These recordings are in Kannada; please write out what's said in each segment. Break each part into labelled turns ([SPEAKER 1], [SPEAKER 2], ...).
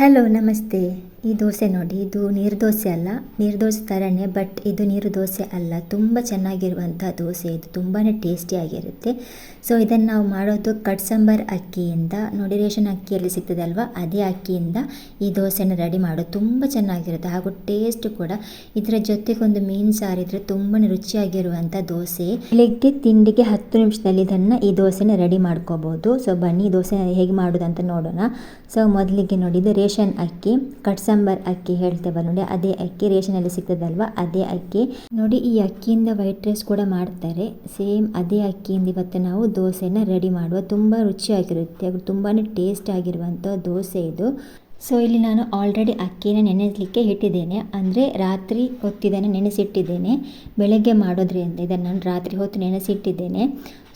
[SPEAKER 1] ಹಲೋ ನಮಸ್ತೆ. ಈ ದೋಸೆ ನೋಡಿ, ಇದು ನೀರು ದೋಸೆ ಅಲ್ಲ. ನೀರು ದೋಸೆ ಥರನೇ ಬಟ್ ಇದು ನೀರು ದೋಸೆ ಅಲ್ಲ. ತುಂಬ ಚೆನ್ನಾಗಿರುವಂಥ ದೋಸೆ ಇದು. ತುಂಬಾ ಟೇಸ್ಟಿಯಾಗಿರುತ್ತೆ ಸೊ ಇದನ್ನು ನಾವು ಮಾಡೋದು ಕಟ್ಸಂಬರ್ ಅಕ್ಕಿಯಿಂದ. ನೋಡಿ, ರೇಷನ್ ಅಕ್ಕಿಯಲ್ಲಿ ಸಿಗ್ತದಲ್ವ ಅದೇ ಅಕ್ಕಿಯಿಂದ ಈ ದೋಸೆನ ರೆಡಿ ಮಾಡೋದು. ತುಂಬ ಚೆನ್ನಾಗಿರುತ್ತೆ. ಹಾಗೂ ಟೇಸ್ಟ್ ಕೂಡ. ಇದರ ಜೊತೆಗೊಂದು ಮೀನು ಸಾರಿದ್ರೆ ತುಂಬಾ ರುಚಿಯಾಗಿರುವಂಥ ದೋಸೆ. ಬೆಳಿಗ್ಗೆ ತಿಂಡಿಗೆ ಹತ್ತು ನಿಮಿಷದಲ್ಲಿ ಇದನ್ನು ಈ ದೋಸೆನ ರೆಡಿ ಮಾಡ್ಕೋಬೋದು. ಸೊ ಬನ್ನಿ ದೋಸೆ ಹೇಗೆ ಮಾಡೋದು ಅಂತ ನೋಡೋಣ. ಸೊ ಮೊದಲಿಗೆ ನೋಡಿ ಅಕ್ಕಿ, ಕಟ್ಸಂಬರ್ ಅಕ್ಕಿ ಹೇಳ್ತೇವಲ್ಲ ನೋಡಿ, ಅದೇ ಅಕ್ಕಿ ರೇಷನಲ್ಲಿ ಸಿಗ್ತದಲ್ವ? ಅದೇ ಅಕ್ಕಿ. ನೋಡಿ, ಈ ಅಕ್ಕಿಯಿಂದ ವೈಟ್ ರೈಸ್ ಕೂಡ ಮಾಡ್ತಾರೆ. ಸೇಮ್ ಅದೇ ಅಕ್ಕಿಯಿಂದ ಇವತ್ತು ನಾವು ದೋಸೆನ ರೆಡಿ ಮಾಡುವ. ತುಂಬ ರುಚಿಯಾಗಿರುತ್ತೆ. ತುಂಬಾನೇ ತುಂಬಾ ಟೇಸ್ಟ್ ಆಗಿರುವಂಥ ದೋಸೆ ಇದು. ಸೊ ಇಲ್ಲಿ ನಾನು ಆಲ್ರೆಡಿ ಅಕ್ಕಿನ ನೆನೆಸಲಿಕ್ಕೆ ಇಟ್ಟಿದ್ದೇನೆ. ಅಂದರೆ ರಾತ್ರಿ ಹೊತ್ತಿದನ್ನು ನೆನೆಸಿಟ್ಟಿದ್ದೇನೆ. ಬೆಳಗ್ಗೆ ಮಾಡೋದ್ರಿಂದ ಇದನ್ನು ನಾನು ರಾತ್ರಿ ಹೊತ್ತು ನೆನೆಸಿಟ್ಟಿದ್ದೇನೆ.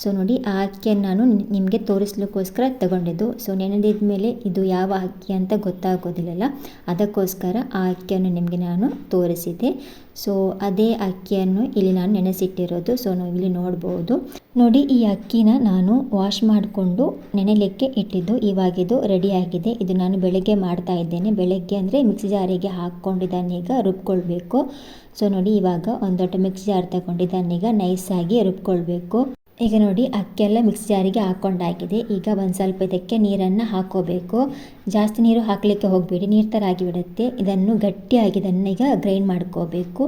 [SPEAKER 1] ಸೊ ನೋಡಿ, ಆ ಅಕ್ಕಿಯನ್ನು ನಾನು ನಿಮಗೆ ತೋರಿಸ್ಲಿಕ್ಕೋಸ್ಕರ ತಗೊಂಡಿದ್ದು. ಸೊ ನೆನೆದಿದ ಮೇಲೆ ಇದು ಯಾವ ಅಕ್ಕಿ ಅಂತ ಗೊತ್ತಾಗೋದಿಲ್ಲಲ್ಲ. ಅದಕ್ಕೋಸ್ಕರ ಆ ಅಕ್ಕಿಯನ್ನು ನಿಮಗೆ ನಾನು ತೋರಿಸಿದೆ ಸೊ ಅದೇ ಅಕ್ಕಿಯನ್ನು ಇಲ್ಲಿ ನಾನು ನೆನೆಸಿಟ್ಟಿರೋದು. ಸೊ ನಾವು ಇಲ್ಲಿ ನೋಡ್ಬೋದು. ನೋಡಿ, ಈ ಅಕ್ಕಿನ ನಾನು ವಾಶ್ ಮಾಡಿಕೊಂಡು ನೆನೆಲಿಕ್ಕೆ ಇಟ್ಟಿದ್ದು. ಇವಾಗಿದು ರೆಡಿಯಾಗಿದೆ ಇದು ನಾನು ಬೆಳಗ್ಗೆ ಮಾಡ್ತಾ ಇದ್ದೇನೆ. ಬೆಳಗ್ಗೆ ಅಂದರೆ ಮಿಕ್ಸಿ ಜಾರಿಗೆ ಹಾಕ್ಕೊಂಡಿದ್ದಾನೆ ಈಗ ರುಬ್ಕೊಳ್ಬೇಕು. ಸೊ ನೋಡಿ, ಇವಾಗ ಒಂದು ಮಿಕ್ಸಿ ಜಾರ್ ತಗೊಂಡಿದ್ದಾನೆ ಈಗ ನೈಸ್ ನೈಸಾಗಿ ರುಬ್ಕೊಳ್ಬೇಕು. ಈಗ ನೋಡಿ ಅಕ್ಕಿಯೆಲ್ಲ ಮಿಕ್ಸ್ ಜಾರಿಗೆ ಹಾಕ್ಕೊಂಡಾಗಿದೆ ಈಗ ಒಂದು ಸ್ವಲ್ಪ ಇದಕ್ಕೆ ನೀರನ್ನು ಹಾಕೋಬೇಕು. ಜಾಸ್ತಿ ನೀರು ಹಾಕಲಿಕ್ಕೆ ಹೋಗಬೇಡಿ. ನೀರು ಥರ ಆಗಿಬಿಡುತ್ತೆ. ಇದನ್ನು ಗಟ್ಟಿಯಾಗಿ ಇದನ್ನು ಈಗ ಗ್ರೈಂಡ್ ಮಾಡ್ಕೋಬೇಕು.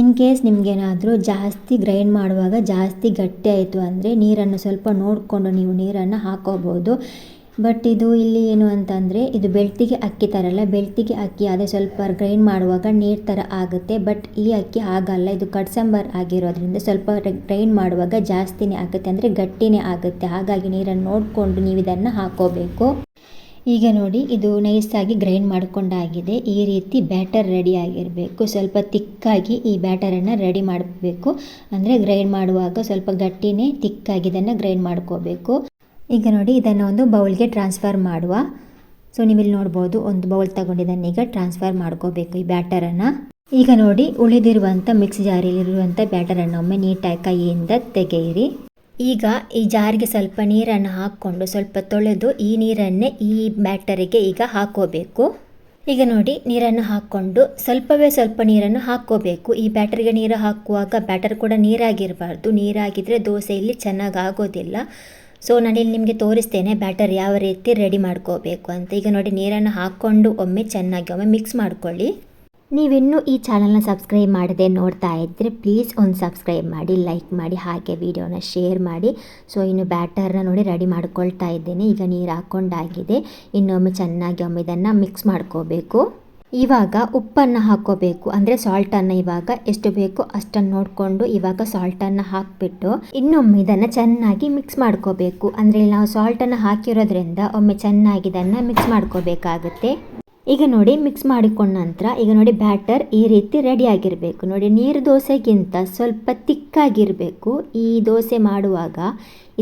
[SPEAKER 1] ಇನ್ ಕೇಸ್ ನಿಮಗೇನಾದರೂ ಜಾಸ್ತಿ ಗ್ರೈಂಡ್ ಮಾಡುವಾಗ ಜಾಸ್ತಿ ಗಟ್ಟಿ ಆಯಿತು ಅಂದರೆ ನೀರನ್ನು ಸ್ವಲ್ಪ ನೋಡಿಕೊಂಡು ನೀವು ನೀರನ್ನು ಹಾಕೋಬೋದು. ಬಟ್ ಇದು ಇಲ್ಲಿ ಏನು ಅಂತಂದರೆ, ಇದು ಬೆಳ್ತಿಗೆ ಅಕ್ಕಿ ತರಲ್ಲ ಬೆಳ್ತಿಗೆ ಅಕ್ಕಿ ಅದೇ ಸ್ವಲ್ಪ ಗ್ರೈಂಡ್ ಮಾಡುವಾಗ ನೀರು ಥರ ಆಗುತ್ತೆ. ಬಟ್ ಈ ಅಕ್ಕಿ ಆಗಲ್ಲ ಇದು ಕಡ್ಸಂಬರ್ ಆಗಿರೋದ್ರಿಂದ ಸ್ವಲ್ಪ ಗ್ರೈಂಡ್ ಮಾಡುವಾಗ ಜಾಸ್ತಿನೇ ಆಗುತ್ತೆ, ಅಂದರೆ ಗಟ್ಟಿನೇ ಆಗುತ್ತೆ. ಹಾಗಾಗಿ ನೀರನ್ನು ನೋಡಿಕೊಂಡು ನೀವು ಇದನ್ನು ಹಾಕೋಬೇಕು. ಈಗ ನೋಡಿ, ಇದು ನೈಸಾಗಿ ಗ್ರೈಂಡ್ ಮಾಡಿಕೊಂಡಾಗಿದೆ. ಈ ರೀತಿ ಬ್ಯಾಟರ್ ರೆಡಿ ಆಗಿರಬೇಕು. ಸ್ವಲ್ಪ ತಿಕ್ಕಾಗಿ ಈ ಬ್ಯಾಟರನ್ನು ರೆಡಿ ಮಾಡಬೇಕು. ಅಂದರೆ ಗ್ರೈಂಡ್ ಮಾಡುವಾಗ ಸ್ವಲ್ಪ ಗಟ್ಟಿನೇ, ತಿಕ್ಕಾಗಿ ಇದನ್ನು ಗ್ರೈಂಡ್ ಮಾಡ್ಕೋಬೇಕು. ಈಗ ನೋಡಿ, ಇದನ್ನು ಒಂದು ಬೌಲ್ಗೆ ಟ್ರಾನ್ಸ್ಫರ್ ಮಾಡುವ. ಸೊ ನೀವಿಲ್ಲಿ ನೋಡ್ಬೋದು, ಒಂದು ಬೌಲ್ ತಗೊಂಡಿದ್ದನ್ನು ಈಗ ಟ್ರಾನ್ಸ್ಫರ್ ಮಾಡ್ಕೋಬೇಕು ಈ ಬ್ಯಾಟರನ್ನು ಈಗ ನೋಡಿ ಉಳಿದಿರುವಂಥ ಮಿಕ್ಸ್ ಜಾರಿಯಲ್ಲಿರುವಂಥ ಬ್ಯಾಟರನ್ನು ಒಮ್ಮೆ ನೀಟಾಗಿ ಕೈಯಿಂದ ತೆಗೆಯಿರಿ. ಈಗ ಈ ಜಾರಿಗೆ ಸ್ವಲ್ಪ ನೀರನ್ನು ಹಾಕ್ಕೊಂಡು ಸ್ವಲ್ಪ ತೊಳೆದು ಈ ನೀರನ್ನೇ ಈ ಬ್ಯಾಟರಿಗೆ ಈಗ ಹಾಕೋಬೇಕು. ಈಗ ನೋಡಿ, ನೀರನ್ನು ಹಾಕ್ಕೊಂಡು ಸ್ವಲ್ಪವೇ ಸ್ವಲ್ಪ ನೀರನ್ನು ಹಾಕ್ಕೋಬೇಕು. ಈ ಬ್ಯಾಟರಿಗೆ ನೀರು ಹಾಕುವಾಗ ಬ್ಯಾಟರ್ ಕೂಡ ನೀರಾಗಿರಬಾರ್ದು. ನೀರಾಗಿದ್ದರೆ ದೋಸೆ ಇಲ್ಲಿ ಚೆನ್ನಾಗಿ ಆಗೋದಿಲ್ಲ. ಸೊ ನಾನಿಲ್ಲಿ ನಿಮಗೆ ತೋರಿಸ್ತೇನೆ, ಬ್ಯಾಟರ್ ಯಾವ ರೀತಿ ರೆಡಿ ಮಾಡ್ಕೋಬೇಕು ಅಂತ. ಈಗ ನೋಡಿ, ನೀರನ್ನು ಹಾಕ್ಕೊಂಡು ಒಮ್ಮೆ ಚೆನ್ನಾಗಿ ಒಮ್ಮೆ ಮಿಕ್ಸ್ ಮಾಡ್ಕೊಳ್ಳಿ. ನೀವಿನ್ನೂ ಈ ಚಾನಲ್ನ ಸಬ್ಸ್ಕ್ರೈಬ್ ಮಾಡದೆ ನೋಡ್ತಾ ಇದ್ದರೆ ಪ್ಲೀಸ್ ಒಂದು ಸಬ್ಸ್ಕ್ರೈಬ್ ಮಾಡಿ ಲೈಕ್ ಮಾಡಿ, ಹಾಗೆ ವಿಡಿಯೋನ ಶೇರ್ ಮಾಡಿ. ಸೊ ಇನ್ನು ಬ್ಯಾಟರ್ನ ನೋಡಿ ರೆಡಿ ಮಾಡ್ಕೊಳ್ತಾ ಇದ್ದೇನೆ. ಈಗ ನೀರು ಹಾಕ್ಕೊಂಡಾಗಿದೆ ಇನ್ನೊಮ್ಮೆ ಚೆನ್ನಾಗಿ ಒಮ್ಮೆ ಇದನ್ನು ಮಿಕ್ಸ್ ಮಾಡ್ಕೋಬೇಕು. ಇವಾಗ ಉಪ್ಪನ್ನು ಹಾಕೋಬೇಕು. ಅಂದರೆ ಸಾಲ್ಟನ್ನು ಇವಾಗ ಎಷ್ಟು ಬೇಕೋ ಅಷ್ಟನ್ನು ನೋಡಿಕೊಂಡು ಇವಾಗ ಸಾಲ್ಟನ್ನು ಹಾಕಿಬಿಟ್ಟು ಇನ್ನೊಮ್ಮೆ ಇದನ್ನು ಚೆನ್ನಾಗಿ ಮಿಕ್ಸ್ ಮಾಡ್ಕೋಬೇಕು. ಅಂದರೆ ನಾವು ಸಾಲ್ಟನ್ನು ಹಾಕಿರೋದ್ರಿಂದ ಒಮ್ಮೆ ಚೆನ್ನಾಗಿ ಇದನ್ನು ಮಿಕ್ಸ್ ಮಾಡ್ಕೋಬೇಕಾಗುತ್ತೆ. ಈಗ ನೋಡಿ ಮಿಕ್ಸ್ ಮಾಡಿಕೊಂಡ ನಂತರ ಈಗ ನೋಡಿ ಬ್ಯಾಟರ್ ಈ ರೀತಿ ರೆಡಿ ಆಗಿರಬೇಕು. ನೋಡಿ ನೀರು ದೋಸೆಗಿಂತ ಸ್ವಲ್ಪ ತಿಕ್ಕಾಗಿರಬೇಕು. ಈ ದೋಸೆ ಮಾಡುವಾಗ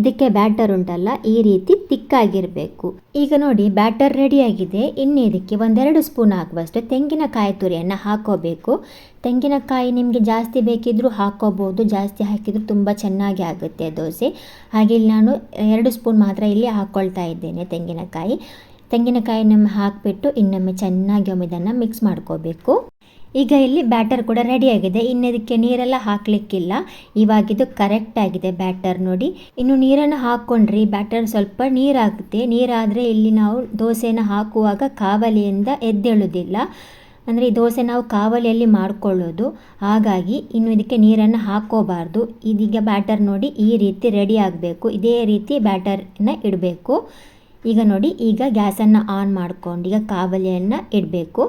[SPEAKER 1] ಇದಕ್ಕೆ ಬ್ಯಾಟರ್ ಉಂಟಲ್ಲ, ಈ ರೀತಿ ತಿಕ್ಕಾಗಿರಬೇಕು. ಈಗ ನೋಡಿ ಬ್ಯಾಟರ್ ರೆಡಿಯಾಗಿದೆ ಇನ್ನು ಇದಕ್ಕೆ ಒಂದೆರಡು ಸ್ಪೂನ್ ಹಾಕುವಷ್ಟು ತೆಂಗಿನಕಾಯಿ ತುರಿಯನ್ನು ಹಾಕೋಬೇಕು. ತೆಂಗಿನಕಾಯಿ ನಿಮಗೆ ಜಾಸ್ತಿ ಬೇಕಿದ್ದರೂ ಹಾಕೋಬೋದು, ಜಾಸ್ತಿ ಹಾಕಿದರೂ ತುಂಬ ಚೆನ್ನಾಗಿ ಆಗುತ್ತೆ ದೋಸೆ. ಹಾಗೆ ನಾನು ಎರಡು ಸ್ಪೂನ್ ಮಾತ್ರ ಇಲ್ಲಿ ಹಾಕ್ಕೊಳ್ತಾ ಇದ್ದೇನೆ ತೆಂಗಿನಕಾಯಿ. ತೆಂಗಿನಕಾಯಿ ನಮ್ಮ ಹಾಕಿಬಿಟ್ಟು ಇನ್ನೊಮ್ಮೆ ಚೆನ್ನಾಗಿ ಒಮ್ಮೆ ಇದನ್ನು ಮಿಕ್ಸ್ ಮಾಡ್ಕೋಬೇಕು. ಈಗ ಇಲ್ಲಿ ಬ್ಯಾಟರ್ ಕೂಡ ರೆಡಿಯಾಗಿದೆ ಇನ್ನು ಇದಕ್ಕೆ ನೀರೆಲ್ಲ ಹಾಕಲಿಕ್ಕಿಲ್ಲ. ಇವಾಗಿದು ಕರೆಕ್ಟ್ ಆಗಿದೆ ಬ್ಯಾಟರ್ ನೋಡಿ. ಇನ್ನು ನೀರನ್ನು ಹಾಕ್ಕೊಂಡ್ರಿ. ಬ್ಯಾಟರ್ ಸ್ವಲ್ಪ ನೀರಾಗುತ್ತೆ. ನೀರಾದರೆ ಇಲ್ಲಿ ನಾವು ದೋಸೆನ ಹಾಕುವಾಗ ಕಾವಲಿಯಿಂದ ಎದ್ದೇಳುವುದಿಲ್ಲ ಅಂದರೆ ಈ ದೋಸೆ ನಾವು ಕಾವಲಿಯಲ್ಲಿ ಮಾಡಿಕೊಳ್ಳೋದು. ಹಾಗಾಗಿ ಇನ್ನು ಇದಕ್ಕೆ ನೀರನ್ನು ಹಾಕ್ಕೋಬಾರ್ದು. ಇದೀಗ ಬ್ಯಾಟರ್ ನೋಡಿ ಈ ರೀತಿ ರೆಡಿ ಆಗಬೇಕು. ಇದೇ ರೀತಿ ಬ್ಯಾಟರ್ನ ಇಡಬೇಕು. ಈಗ ನೋಡಿ, ಈಗ ಗ್ಯಾಸನ್ನು ಆನ್ ಮಾಡ್ಕೊಂಡು ಈಗ ಕಾವಲಿಯನ್ನು ಇಡಬೇಕು.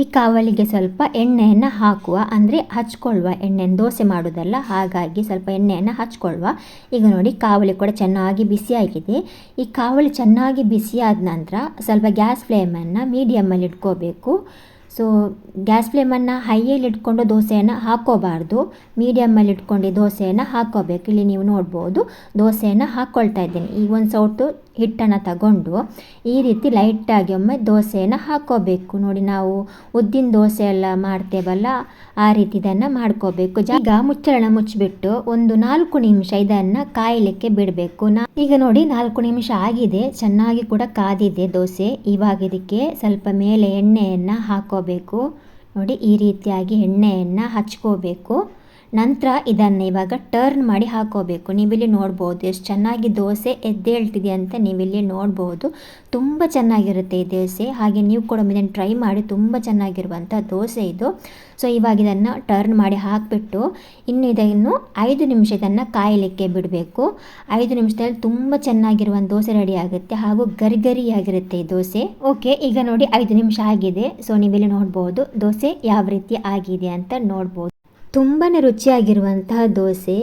[SPEAKER 1] ಈ ಕಾವಲಿಗೆ ಸ್ವಲ್ಪ ಎಣ್ಣೆಯನ್ನು ಹಾಕುವ, ಅಂದರೆ ಹಚ್ಕೊಳ್ಳುವ ಎಣ್ಣೆಯನ್ನು ದೋಸೆ ಮಾಡೋದಲ್ಲ, ಹಾಗಾಗಿ ಸ್ವಲ್ಪ ಎಣ್ಣೆಯನ್ನು ಹಚ್ಕೊಳ್ಳುವ. ಈಗ ನೋಡಿ, ಕಾವಲಿ ಕೂಡ ಚೆನ್ನಾಗಿ ಬಿಸಿಯಾಗಿದೆ ಈ ಕಾವಲಿ ಚೆನ್ನಾಗಿ ಬಿಸಿಯಾದ ನಂತರ ಸ್ವಲ್ಪ ಗ್ಯಾಸ್ ಫ್ಲೇಮನ್ನು ಮೀಡಿಯಮ್ಮಲ್ಲಿ ಇಟ್ಕೋಬೇಕು. ಸೊ ಗ್ಯಾಸ್ ಫ್ಲೇಮನ್ನು ಹೈಯಲ್ಲಿ ಇಟ್ಕೊಂಡು ದೋಸೆಯನ್ನು ಹಾಕೋಬಾರ್ದು. ಮೀಡಿಯಮ್ಮಲ್ಲಿ ಇಟ್ಕೊಂಡು ದೋಸೆಯನ್ನು ಹಾಕೋಬೇಕು. ಇಲ್ಲಿ ನೀವು ನೋಡ್ಬೋದು, ದೋಸೆಯನ್ನು ಹಾಕ್ಕೊಳ್ತಾ ಇದ್ದೀನಿ. ಈಗ ಒಂದು ಸೌಟು ಹಿಟ್ಟನ್ನು ತಗೊಂಡು ಈ ರೀತಿ ಲೈಟಾಗಿ ಒಮ್ಮೆ ದೋಸೆಯನ್ನು ಹಾಕೋಬೇಕು. ನೋಡಿ, ನಾವು ಉದ್ದಿನ ದೋಸೆ ಎಲ್ಲ ಮಾಡ್ತೇವಲ್ಲ, ಆ ರೀತಿ ಇದನ್ನು ಮಾಡ್ಕೋಬೇಕು. ಈಗ ಮುಚ್ಚಳನ ಮುಚ್ಚಿಬಿಟ್ಟು ಒಂದು ನಾಲ್ಕು ನಿಮಿಷ ಇದನ್ನು ಕಾಯಲಿಕ್ಕೆ ಬಿಡಬೇಕು. ನಾ ಈಗ ನೋಡಿ, ನಾಲ್ಕು ನಿಮಿಷ ಆಗಿದೆ. ಚೆನ್ನಾಗಿ ಕೂಡ ಕಾದಿದೆ ದೋಸೆ. ಇವಾಗ ಇದಕ್ಕೆ ಸ್ವಲ್ಪ ಮೇಲೆ ಎಣ್ಣೆಯನ್ನು ಹಾಕೋಬೇಕು. ನೋಡಿ, ಈ ರೀತಿಯಾಗಿ ಎಣ್ಣೆಯನ್ನು ಹಚ್ಕೋಬೇಕು. ನಂತರ ಇದನ್ನು ಇವಾಗ ಟರ್ನ್ ಮಾಡಿ ಹಾಕೋಬೇಕು. ನೀವಿಲ್ಲಿ ನೋಡ್ಬೋದು, ಎಷ್ಟು ಚೆನ್ನಾಗಿ ದೋಸೆ ಎದ್ದೇಳ್ತಿದೆ ಅಂತ ನೀವಿಲ್ಲಿ ನೋಡ್ಬೋದು. ತುಂಬ ಚೆನ್ನಾಗಿರುತ್ತೆ ಈ ದೋಸೆ. ಹಾಗೆ ನೀವು ಕೂಡ ಇದನ್ನು ಟ್ರೈ ಮಾಡಿ ತುಂಬ ಚೆನ್ನಾಗಿರುವಂಥ ದೋಸೆ ಇದು. ಸೊ ಇವಾಗ ಇದನ್ನು ಟರ್ನ್ ಮಾಡಿ ಹಾಕಿಬಿಟ್ಟು ಇನ್ನು ಇದನ್ನು ಐದು ನಿಮಿಷ ಇದನ್ನು ಕಾಯಲಿಕ್ಕೆ ಬಿಡಬೇಕು. ಐದು ನಿಮಿಷದಲ್ಲಿ ತುಂಬ ಚೆನ್ನಾಗಿರುವಂಥ ದೋಸೆ ರೆಡಿ ಆಗುತ್ತೆ ಹಾಗೂ ಗರಿ ಗರಿಯಾಗಿರುತ್ತೆ ಈ ದೋಸೆ. ಓಕೆ ಈಗ ನೋಡಿ ಐದು ನಿಮಿಷ ಆಗಿದೆ. ಸೊ ನೀವಿಲ್ಲಿ ನೋಡ್ಬೋದು ದೋಸೆ ಯಾವ ರೀತಿ ಆಗಿದೆ ಅಂತ ನೋಡ್ಬೋದು. ತುಂಬಾ ರುಚಿಯಾಗಿರುವಂತಹ ದೋಸೆ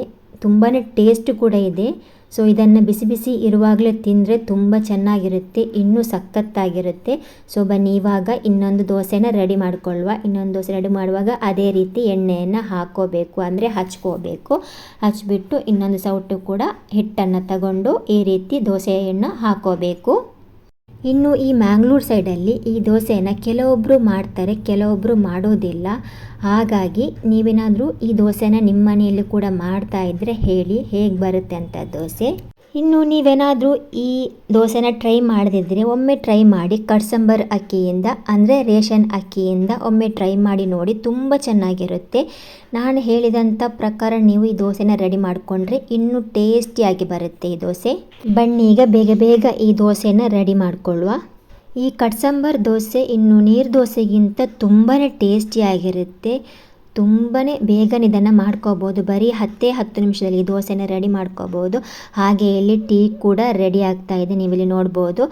[SPEAKER 1] ತುಂಬಾ ಟೇಸ್ಟ್ ಕೂಡ ಇದೆ. ಸೊ ಇದನ್ನು ಬಿಸಿ ಬಿಸಿ ಇರುವಾಗಲೇ ತಿಂದರೆ ತುಂಬ ಚೆನ್ನಾಗಿರುತ್ತೆ, ಇನ್ನೂ ಸಖತ್ತಾಗಿರುತ್ತೆ. ಸೊ ಬನ್ನಿ, ಇವಾಗ ಇನ್ನೊಂದು ದೋಸೆನ ರೆಡಿ ಮಾಡ್ಕೊಳ್ಳುವ ಇನ್ನೊಂದು ದೋಸೆ ರೆಡಿ ಮಾಡುವಾಗ ಅದೇ ರೀತಿ ಎಣ್ಣೆಯನ್ನು ಹಾಕೋಬೇಕು, ಅಂದರೆ ಹಚ್ಕೋಬೇಕು. ಹಚ್ಬಿಟ್ಟು ಇನ್ನೊಂದು ಸೌಟು ಕೂಡ ಹಿಟ್ಟನ್ನು ತಗೊಂಡು ಈ ರೀತಿ ದೋಸೆಯನ್ನು ಹಾಕೋಬೇಕು. ಇನ್ನು ಈ ಮ್ಯಾಂಗ್ಳೂರ್ ಸೈಡಲ್ಲಿ ಈ ದೋಸೆಯನ್ನು ಕೆಲವೊಬ್ಬರು ಮಾಡ್ತಾರೆ ಕೆಲವೊಬ್ಬರು ಮಾಡೋದಿಲ್ಲ. ಹಾಗಾಗಿ ನೀವೇನಾದರೂ ಈ ದೋಸೆನ ನಿಮ್ಮ ಮನೆಯಲ್ಲಿ ಕೂಡ ಮಾಡ್ತಾ ಇದ್ದರೆ ಹೇಳಿ, ಹೇಗೆ ಬರುತ್ತೆ ಅಂತ ದೋಸೆ. ಇನ್ನು ನೀವೇನಾದರೂ ಈ ದೋಸೆನ ಟ್ರೈ ಮಾಡದಿದ್ದರೆ ಒಮ್ಮೆ ಟ್ರೈ ಮಾಡಿ, ಕಡ್ಸಂಬರ್ ಅಕ್ಕಿಯಿಂದ ಅಂದರೆ ರೇಷನ್ ಅಕ್ಕಿಯಿಂದ ಒಮ್ಮೆ ಟ್ರೈ ಮಾಡಿ ನೋಡಿ ತುಂಬ ಚೆನ್ನಾಗಿರುತ್ತೆ. ನಾನು ಹೇಳಿದಂಥ ಪ್ರಕಾರ ನೀವು ಈ ದೋಸೆನ ರೆಡಿ ಮಾಡಿಕೊಂಡ್ರೆ ಇನ್ನೂ ಟೇಸ್ಟಿಯಾಗಿ ಬರುತ್ತೆ ಈ ದೋಸೆ. ಬನ್ನಿ ಈಗ ಬೇಗ ಬೇಗ ಈ ದೋಸೆನ ರೆಡಿ ಮಾಡಿಕೊಳ್ಳುವ. ಈ ಕಟ್ಸಂಬರ್ ದೋಸೆ ಇನ್ನು ನೀರು ದೋಸೆಗಿಂತ ತುಂಬಾ ಟೇಸ್ಟಿಯಾಗಿರುತ್ತೆ. ತುಂಬಾ ಬೇಗನೆ ಇದನ್ನು ಮಾಡ್ಕೋಬೋದು. ಬರೀ ಹತ್ತೇ ಹತ್ತು ನಿಮಿಷದಲ್ಲಿ ಈ ದೋಸೆನ ರೆಡಿ ಮಾಡ್ಕೋಬೋದು. ಹಾಗೆ ಇಲ್ಲಿ ಟೀ ಕೂಡ ರೆಡಿ ಆಗ್ತಾ ಇದೆ. ನೀವಿಲ್ಲಿ ನೋಡ್ಬೋದು.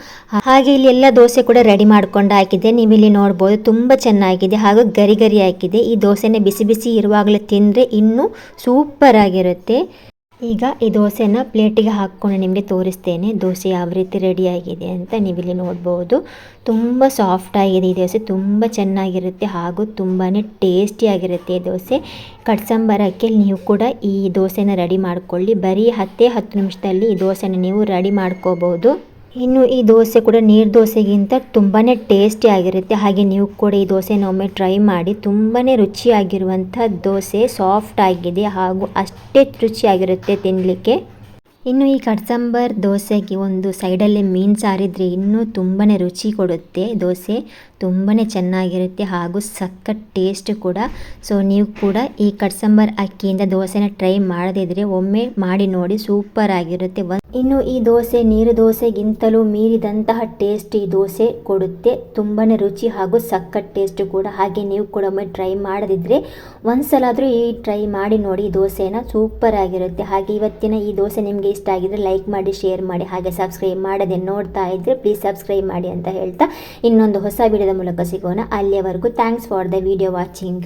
[SPEAKER 1] ಹಾಗೆ ಇಲ್ಲಿ ಎಲ್ಲ ದೋಸೆ ಕೂಡ ರೆಡಿ ಮಾಡ್ಕೊಂಡು ಹಾಕಿದೆ ನೀವಿಲ್ಲಿ ನೋಡ್ಬೋದು ತುಂಬ ಚೆನ್ನಾಗಿದೆ ಹಾಗೂ ಗರಿ ಗರಿ ಹಾಕಿದೆ. ಈ ದೋಸೆನ ಬಿಸಿ ಬಿಸಿ ಇರುವಾಗಲೇ ತಿಂದರೆ ಇನ್ನೂ ಸೂಪರ್ ಆಗಿರುತ್ತೆ. ಈಗ ಈ ದೋಸೆನ ಪ್ಲೇಟಿಗೆ ಹಾಕ್ಕೊಂಡು ನಿಮಗೆ ತೋರಿಸ್ತೇನೆ. ದೋಸೆ ಯಾವ ರೀತಿ ರೆಡಿಯಾಗಿದೆ ಅಂತ ನೀವಿಲ್ಲಿ ನೋಡ್ಬೋದು. ತುಂಬ ಸಾಫ್ಟ್ ಆಗಿದೆ ಈ ದೋಸೆ, ತುಂಬ ಚೆನ್ನಾಗಿರುತ್ತೆ ಹಾಗೂ ತುಂಬಾ ಟೇಸ್ಟಿಯಾಗಿರುತ್ತೆ ಈ ದೋಸೆ. ಕಟ್ಸಂಬರಕ್ಕೆ ನೀವು ಕೂಡ ಈ ದೋಸೆನ ರೆಡಿ ಮಾಡ್ಕೊಳ್ಳಿ. ಬರೀ ಹತ್ತೇ ಹತ್ತು ನಿಮಿಷದಲ್ಲಿ ಈ ದೋಸೆನ ನೀವು ರೆಡಿ ಮಾಡ್ಕೋಬೋದು ಇನ್ನು ಈ ದೋಸೆ ಕೂಡ ನೀರು ದೋಸೆಗಿಂತ ತುಂಬಾ ಟೇಸ್ಟಿ ಆಗಿರುತ್ತೆ. ಹಾಗೆ ನೀವು ಕೂಡ ಈ ದೋಸೆನ ಒಮ್ಮೆ ಟ್ರೈ ಮಾಡಿ ತುಂಬಾ ರುಚಿಯಾಗಿರುವಂಥ ದೋಸೆ ಸಾಫ್ಟ್ ಆಗಿದೆ ಹಾಗೂ ಅಷ್ಟೇ ರುಚಿಯಾಗಿರುತ್ತೆ ತಿನ್ನಲಿಕ್ಕೆ ಇನ್ನು ಈ ಕಟ್ಸಂಬರ್ ದೋಸೆಗೆ ಒಂದು ಸೈಡಲ್ಲಿ ಮೀನು ಸಾರಿದ್ರೆ ಇನ್ನೂ ತುಂಬಾ ರುಚಿ ಕೊಡುತ್ತೆ. ದೋಸೆ ತುಂಬಾ ಚೆನ್ನಾಗಿರುತ್ತೆ ಹಾಗೂ ಸಖತ್ ಟೇಸ್ಟ್ ಕೂಡ. ಸೊ, ನೀವು ಕೂಡ ಈ ಕಟ್ಸಂಬರ್ ಅಕ್ಕಿಯಿಂದ ದೋಸೆನ ಟ್ರೈ ಮಾಡದಿದ್ರೆ ಒಮ್ಮೆ ಮಾಡಿ ನೋಡಿ, ಸೂಪರ್ ಆಗಿರುತ್ತೆ. ಇನ್ನು ಈ ದೋಸೆ ನೀರು ದೋಸೆಗಿಂತಲೂ ಮೀರಿದಂತಹ ಟೇಸ್ಟ್ ಈ ದೋಸೆ ಕೊಡುತ್ತೆ. ತುಂಬಾ ರುಚಿ ಹಾಗೂ ಸಖತ್ ಟೇಸ್ಟ್ ಕೂಡ. ಹಾಗೆ ನೀವು ಕೂಡ ಒಮ್ಮೆ ಟ್ರೈ ಮಾಡದಿದ್ರೆ ಒಂದ್ಸಲಾದ್ರೂ ಈ ಟ್ರೈ ಮಾಡಿ ನೋಡಿ ದೋಸೆನ ಸೂಪರ್ ಆಗಿರುತ್ತೆ. ಹಾಗೆ ಇವತ್ತಿನ ಈ ದೋಸೆ ನಿಮಗೆ ಇಷ್ಟ ಆಗಿದ್ರೆ ಲೈಕ್ ಮಾಡಿ ಶೇರ್ ಮಾಡಿ, ಹಾಗೆ ಸಬ್ಸ್ಕ್ರೈಬ್ ಮಾಡದೆ ನೋಡ್ತಾ ಇದ್ರೆ ಪ್ಲೀಸ್ ಸಬ್ಸ್ಕ್ರೈಬ್ ಮಾಡಿ ಅಂತ ಹೇಳ್ತಾ ಇನ್ನೊಂದು ಹೊಸ ವಿಡಿಯೋದ ಮೂಲಕ ಸಿಗೋಣ. ಅಲ್ಲಿಯವರೆಗೂ thanks for the video watching